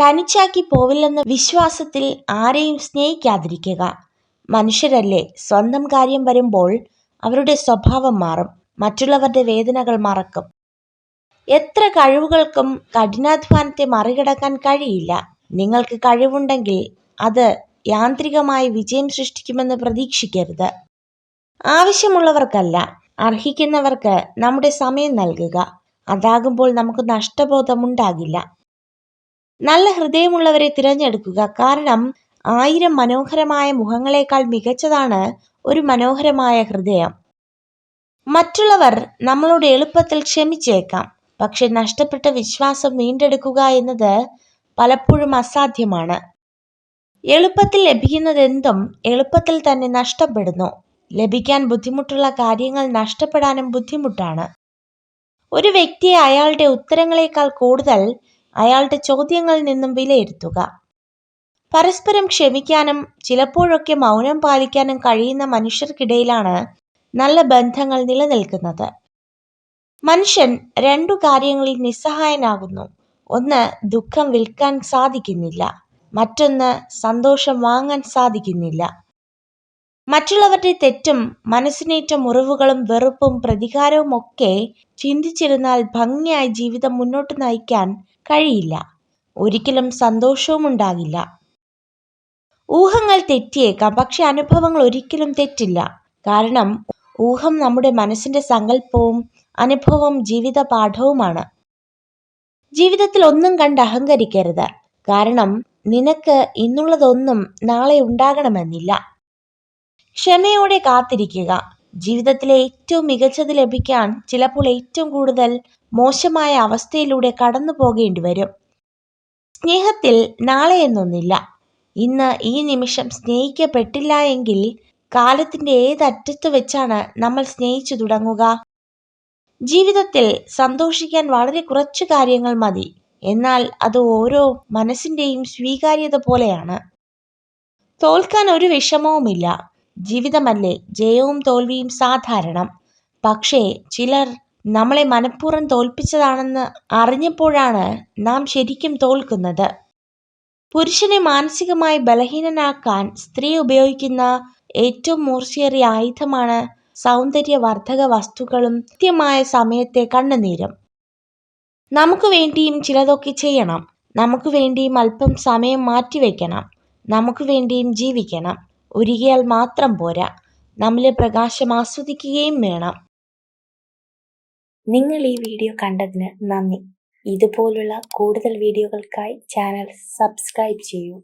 തനിച്ചാക്കി പോവില്ലെന്ന വിശ്വാസത്തിൽ ആരെയും സ്നേഹിക്കാതിരിക്കുക. മനുഷ്യരല്ലേ? സ്വന്തം കാര്യം വരുമ്പോൾ അവരുടെ സ്വഭാവം മാറും. മറ്റുള്ളവരുടെ വേദനകൾ മറക്കും. എത്ര കഴിവുകൾക്കും കഠിനാധ്വാനത്തെ മറികടക്കാൻ കഴിയില്ല. നിങ്ങൾക്ക് കഴിവുണ്ടെങ്കിൽ അത് യാന്ത്രികമായി വിജയം സൃഷ്ടിക്കുമെന്ന് പ്രതീക്ഷിക്കരുത്. ആവശ്യമുള്ളവർക്കല്ല അർഹിക്കുന്നവർക്ക് നമ്മുടെ സമയം നൽകുക. അതാകുമ്പോൾ നമുക്ക് നഷ്ടബോധമുണ്ടാകില്ല. നല്ല ഹൃദയമുള്ളവരെ തിരഞ്ഞെടുക്കുക. കാരണം ആയിരം മനോഹരമായ മുഖങ്ങളെക്കാൾ മികച്ചതാണ് ഒരു മനോഹരമായ ഹൃദയം. മറ്റുള്ളവർ നമ്മളോട് എളുപ്പത്തിൽ ക്ഷമിച്ചേക്കാം. പക്ഷെ നഷ്ടപ്പെട്ട വിശ്വാസം വീണ്ടെടുക്കുക എന്നത് പലപ്പോഴും അസാധ്യമാണ്. എളുപ്പത്തിൽ ലഭിക്കുന്നതെന്തും എളുപ്പത്തിൽ തന്നെ നഷ്ടപ്പെടുന്നു. ലഭിക്കാൻ ബുദ്ധിമുട്ടുള്ള കാര്യങ്ങൾ നഷ്ടപ്പെടാനും ബുദ്ധിമുട്ടാണ്. ഒരു വ്യക്തിയെ അയാളുടെ ഉത്തരങ്ങളെക്കാൾ കൂടുതൽ അയാളുടെ ചോദ്യങ്ങളിൽ നിന്നും വിലയിരുത്തുക. പരസ്പരം ക്ഷമിക്കാനും ചിലപ്പോഴൊക്കെ മൗനം പാലിക്കാനും കഴിയുന്ന മനുഷ്യർക്കിടയിലാണ് നല്ല ബന്ധങ്ങൾ നിലനിൽക്കുന്നത്. മനുഷ്യൻ രണ്ടു കാര്യങ്ങളിൽ നിസ്സഹായനാകുന്നു. ഒന്ന് ദുഃഖം വിൽക്കാൻ സാധിക്കുന്നില്ല. മറ്റൊന്ന് സന്തോഷം വാങ്ങാൻ സാധിക്കുന്നില്ല. മറ്റുള്ളവരുടെ തെറ്റും മനസ്സിനേറ്റ മുറിവുകളും വെറുപ്പും പ്രതികാരവും ഒക്കെ ചിന്തിച്ചിരുന്നാൽ ഭംഗിയായി ജീവിതം മുന്നോട്ട് നയിക്കാൻ കഴിയില്ല. ഒരിക്കലും സന്തോഷവും ഉണ്ടാകില്ല. ഊഹങ്ങൾ തെറ്റിയേക്കാം പക്ഷെ അനുഭവങ്ങൾ ഒരിക്കലും തെറ്റില്ല. കാരണം ഊഹം നമ്മുടെ മനസ്സിന്റെ സങ്കല്പവും അനുഭവവും ജീവിത പാഠവുമാണ്. ജീവിതത്തിൽ ഒന്നും കണ്ട് അഹങ്കരിക്കരുത്. കാരണം നിനക്ക് ഇന്നുള്ളതൊന്നും നാളെ ഉണ്ടാകണമെന്നില്ല. ക്ഷമയോടെ കാത്തിരിക്കുക. ജീവിതത്തിലെ ഏറ്റവും മികച്ചത് ലഭിക്കാൻ ചിലപ്പോൾ ഏറ്റവും കൂടുതൽ മോശമായ അവസ്ഥയിലൂടെ കടന്നു പോകേണ്ടി വരും. സ്നേഹത്തിൽ നാളെ എന്നൊന്നില്ല. ഇന്ന് ഈ നിമിഷം സ്നേഹിക്കപ്പെട്ടില്ല എങ്കിൽ കാലത്തിന്റെ ഏതറ്റത്ത് വെച്ചാണ് നമ്മൾ സ്നേഹിച്ചു തുടങ്ങുക? ജീവിതത്തിൽ സന്തോഷിക്കാൻ വളരെ കുറച്ചു കാര്യങ്ങൾ മതി. എന്നാൽ അത് ഓരോ മനസ്സിന്റെയും സ്വീകാര്യത പോലെയാണ്. തോൽക്കാൻ ഒരു വിഷമവുമില്ല. ജീവിതമല്ലേ? ജയവും തോൽവിയും സാധാരണം. പക്ഷേ ചിലർ നമ്മളെ മനഃപൂർവം തോൽപ്പിച്ചതാണെന്ന് അറിഞ്ഞപ്പോഴാണ് നാം ശരിക്കും തോൽക്കുന്നത്. പുരുഷനെ മാനസികമായി ബലഹീനനാക്കാൻ സ്ത്രീ ഉപയോഗിക്കുന്ന ഏറ്റവും മൂർച്ചയേറിയ ആയുധമാണ് സൗന്ദര്യവർദ്ധക വസ്തുക്കളും കൃത്യമായ സമയത്തെ കണ്ണുനീരും. നമുക്ക് വേണ്ടിയും ചിലതൊക്കെ ചെയ്യണം. നമുക്ക് വേണ്ടിയും അല്പം സമയം മാറ്റിവെക്കണം. നമുക്ക് വേണ്ടിയും ജീവിക്കണം. ഒരുകിയാൽ മാത്രം പോരാ. നമ്മിലെ പ്രകാശം ആസ്വദിക്കുകയും വേണം. നിങ്ങൾ ഈ വീഡിയോ കണ്ടതിന് നന്ദി. ഇതുപോലുള്ള കൂടുതൽ വീഡിയോകൾക്കായി ചാനൽ സബ്സ്ക്രൈബ് ചെയ്യൂ.